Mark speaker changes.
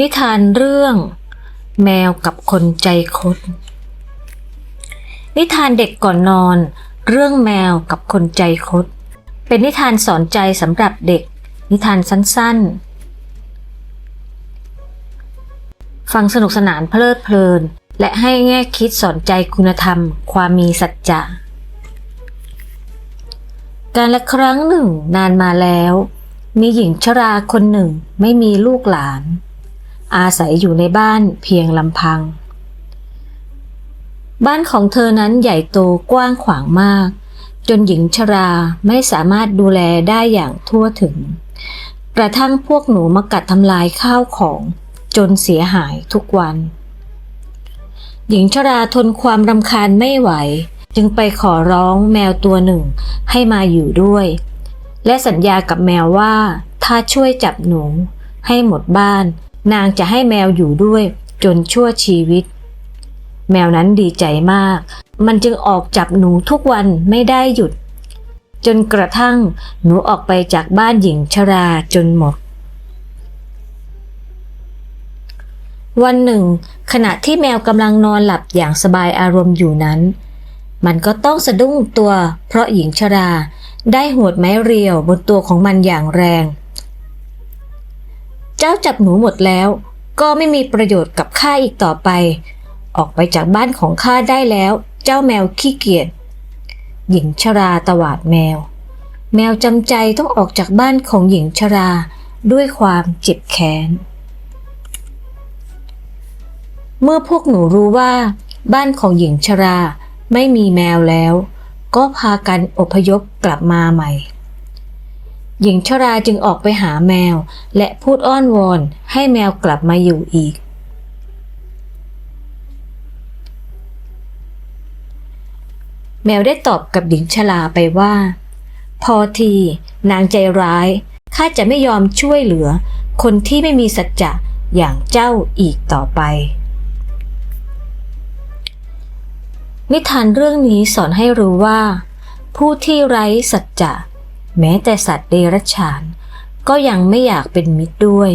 Speaker 1: นิทานเรื่อง แมวกับคนใจคด นิทานเด็กก่อนนอน เรื่องแมวกับคนใจคด เป็นนิทานสอนใจสำหรับเด็ก นิทานสั้นๆ ฟังสนุกสนานเพลิดเพลิน และให้แง่คิดสอนใจคุณธรรม ความมีสัจจะการละครั้งหนึ่งนานมาแล้ว มีหญิงชราคนหนึ่งไม่มีลูกหลาน อาศัยอยู่ในบ้านเพียงลำพัง บ้านของเธอนั้นใหญ่โตกว้างขวางมาก จนหญิงชราไม่สามารถดูแลได้อย่างทั่วถึง กระทั่งพวกหนูมากัดทำลายข้าวของจนเสียหายทุกวัน หญิงชราทนความรำคาญไม่ไหว จึงไปขอร้องแมวตัวหนึ่งให้มาอยู่ด้วย และสัญญากับแมวว่าถ้าช่วยจับหนูให้หมดบ้าน นางจะให้แมวอยู่ด้วยจนชั่วชีวิต แมวนั้นดีใจมาก มันจึงออกจับหนูทุกวันไม่ได้หยุด จนกระทั่งหนูออกไปจากบ้านหญิงชราจนหมด วันหนึ่ง ขณะที่แมวกำลังนอนหลับอย่างสบายอารมณ์อยู่นั้น มันก็ต้องสะดุ้งตัว เพราะหญิงชราได้หวดไม้เรียวบนตัวของมันอย่างแรง เจ้าจับหนูหมดแล้ว ก็ไม่มีประโยชน์กับข้าอีกต่อไป ออกไปจากบ้านของข้าได้แล้ว เจ้าแมวขี้เกียจหญิงชราตวาดแมว แมวจำใจต้องออกจากบ้านของหญิงชราด้วยความเจ็บแค้น เมื่อพวกหนูรู้ว่า บ้านของหญิงชราไม่มีแมวแล้ว ก็พากันอพยพกลับมาใหม่ หญิงชราจึงออกไปหาแมว และพูดอ้อนวอนให้แมวกลับมาอยู่อีก แมวได้ตอบกับหญิงชราไปว่า พอทีนางใจร้ายข้าจะไม่ยอมช่วยเหลือ คนที่ไม่มีสัจจะอย่างเจ้าอีกต่อไป นิทานเรื่องนี้สอนให้รู้ว่า ผู้ที่ไร้สัจจะ แม้แต่สัตว์เดรัจฉาน ก็ยังไม่อยากเป็นมิตรด้วย